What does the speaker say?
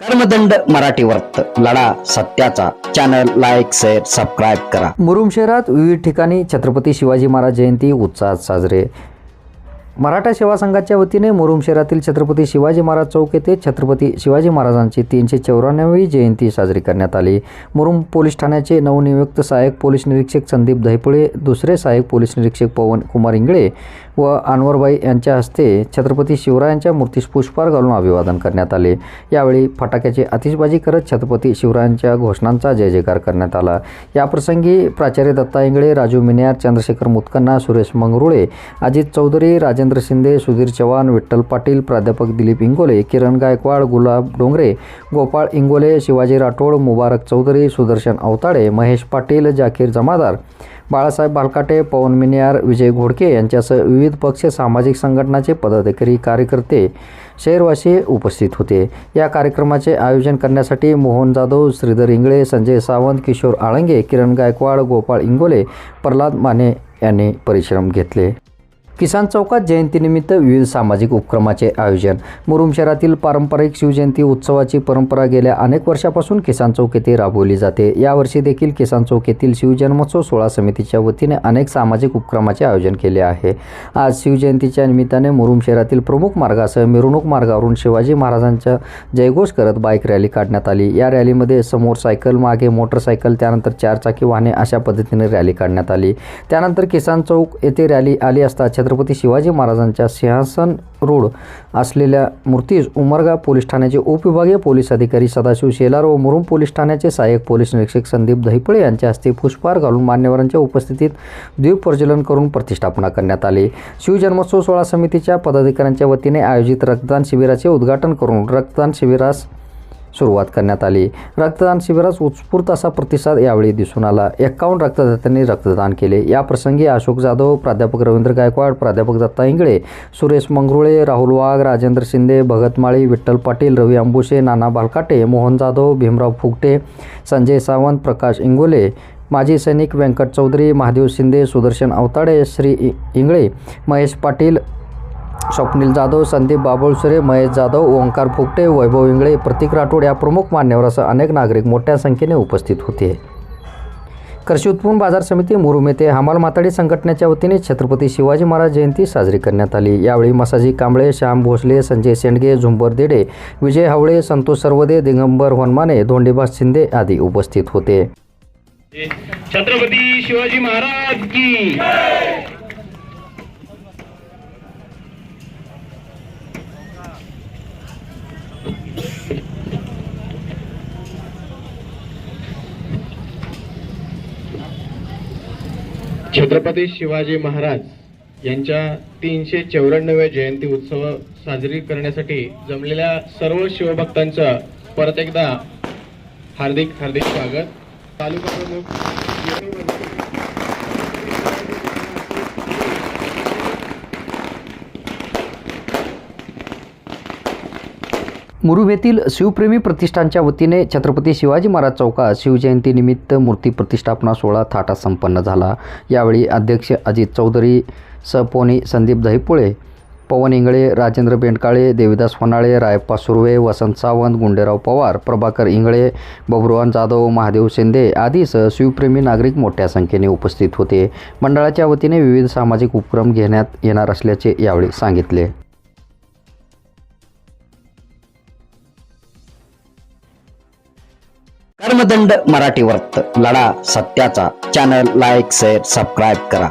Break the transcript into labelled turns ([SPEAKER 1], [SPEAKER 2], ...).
[SPEAKER 1] कर्मदंड मराठी वर्त लढा सत्याचा. चॅनल लाईक शेअर सबस्क्राईब करा. मुरुम शहरात विविध ठिकाणी छत्रपती शिवाजी महाराज जयंती उत्साहात साजरे. मराठा सेवा संघाच्या वतीने मुरुम शहरातील छत्रपती शिवाजी महाराज चौक येथे छत्रपती शिवाजी महाराजांची तीनशे चौऱ्याण्णवी जयंती साजरी करण्यात आली. मुरुम पोलीस ठाण्याचे नवनियुक्त सहाय्यक पोलीस निरीक्षक संदीप दहिपुळे दुसरे सहाय्यक पोलीस निरीक्षक पवन कुमार इंगळे व अनवरबाई यांच्या हस्ते छत्रपती शिवरायांच्या मूर्तीस पुष्पहार घालून अभिवादन करण्यात आले. यावेळी फटाक्याची आतिषबाजी करत छत्रपती शिवरायांच्या घोषणांचा जय जयकार करण्यात आला. याप्रसंगी प्राचार्य दत्ता इंगळे राजू मिन्यार चंद्रशेखर मुतकन्ना सुरेश मंगरुळे अजित चौधरी राजेंद्र शिंदे सुधीर चव्हाण विठ्ठल पाटील प्राध्यापक दिलीप इंगोले किरण गायकवाड गुलाब डोंगरे गोपाळ इंगोले शिवाजी राठोड मुबारक चौधरी सुदर्शन अवताडे महेश पाटील जाकीर जमादार बाळासाहेब बालकाटे पवन मिनियार विजय घोडके यांच्यासह विविध पक्ष सामाजिक संघटनाचे पदाधिकारी कार्यकर्ते शहरवासी उपस्थित होते. या कार्यक्रमाचे आयोजन करण्यासाठी मोहन जाधव श्रीधर इंगळे संजय सावंत किशोर आळंगे किरण गायकवाड गोपाळ इंगोले प्रल्हाद माने यांनी परिश्रम घेतले. किसान चौकात जयंतीनिमित्त विविध सामाजिक उपक्रमाचे आयोजन. मुरुम शहरातील पारंपरिक शिवजयंती उत्सवाची परंपरा गेल्या अनेक वर्षापासून किसान चौक येथे राबवली जाते. यावर्षी देखील किसान चौक येथील शिवजन्मोत्सव सोहळा समितीच्या वतीने अनेक सामाजिक उपक्रमाचे आयोजन केले आहे. आज शिवजयंतीच्या निमित्ताने मुरुम शहरातील प्रमुख मार्गासह मिरवणूक मार्गावरून शिवाजी महाराजांचा जयघोष करत बाईक रॅली काढण्यात आली. या रॅलीमध्ये समोर सायकल मागे मोटरसायकल त्यानंतर चारचाकी वाहने अशा पद्धतीने रॅली काढण्यात आली. त्यानंतर किसान चौक येथे रॅली आली असता छत्रपती शिवाजी महाराजांच्या सिंहासन रोड असलेल्या मूर्तीस उमरगा पोलीस ठाण्याचे उपविभागीय पोलीस अधिकारी सदाशिव शेलार व मुरुम पोलीस ठाण्याचे सहाय्यक पोलीस निरीक्षक संदीप दहिपळे यांच्या हस्ते पुष्पहार घालून मान्यवरांच्या उपस्थितीत द्वीपप्रज्वलन करून प्रतिष्ठापना करण्यात आली. शिवजन्मोत्सव सोहळा समितीच्या पदाधिकाऱ्यांच्या वतीने आयोजित रक्तदान शिबिराचे उद्घाटन करून रक्तदान शिबिरास सुरुवात करण्यात आली. रक्तदान शिबिरास उत्स्फूर्त असा प्रतिसाद यावेळी दिसून आला. एक्कावन्न रक्तदात्यांनी रक्तदान केले. या प्रसंगी अशोक जाधव प्राध्यापक रवींद्र गायकवाड प्राध्यापक दत्ता इंगळे सुरेश मंगरुळे राहुल वाघ राजेंद्र शिंदे भगत माळी विठ्ठल पाटील रवी अंबुशे नाना बालकाटे मोहन जाधव भीमराव फुगटे संजय सावंत प्रकाश इंगोले माजी सैनिक व्यंकट चौधरी महादेव शिंदे सुदर्शन अवताडे श्री इ- इंगळे महेश पाटील स्वप्नील जाधव संदीप बाबुळसुरे महेश जाधव ओंकार फुकटे वैभव इंगळे प्रतीक राठोड या प्रमुख मान्यवर असं अनेक नागरिक मोठ्या संख्येने उपस्थित होते. कृषी उत्पन्न बाजार समिती मुरुम येथे हमाल माताडी संघटनेच्या वतीने छत्रपती शिवाजी महाराज जयंती साजरी करण्यात आली. यावेळी मसाजी कांबळे श्याम भोसले संजय शेंडगे झुंबर देडे विजय हावळे संतोष सर्वदे दिगंबर वनमाने धोंडीबास शिंदे आदी उपस्थित होते.
[SPEAKER 2] छत्रपती शिवाजी महाराज की छत्रपती शिवाजी महाराज यांच्या तीनशे चौऱ्याण्णव्या जयंती उत्सव साजरी करण्यासाठी जमलेल्या सर्व शिवभक्तांचं परत एकदा हार्दिक हार्दिक स्वागत. तालुका प्रमुख
[SPEAKER 1] मुरुम येथील शिवप्रेमी प्रतिष्ठानच्या वतीने छत्रपती शिवाजी महाराज चौकात शिवजयंतीनिमित्त मूर्ती प्रतिष्ठापना सोहळा थाटा संपन्न झाला. यावेळी अध्यक्ष अजित चौधरी सपोनी संदीप दहिपुळे पवन इंगळे राजेंद्र बेंडकाळे देविदास होनाळे रायप्पा सुर्वे वसंत सावंत गुंडेराव पवार प्रभाकर इंगळे बबरुवान जाधव महादेव शिंदे आदीसह शिवप्रेमी नागरिक मोठ्या संख्येने उपस्थित होते. मंडळाच्या वतीने विविध सामाजिक उपक्रम घेण्यात येणार असल्याचे यावेळी सांगितले. कर्मदंड मराठी वर्त लढा सत्याचा. चॅनल लाईक शेअर सबस्क्राईब करा.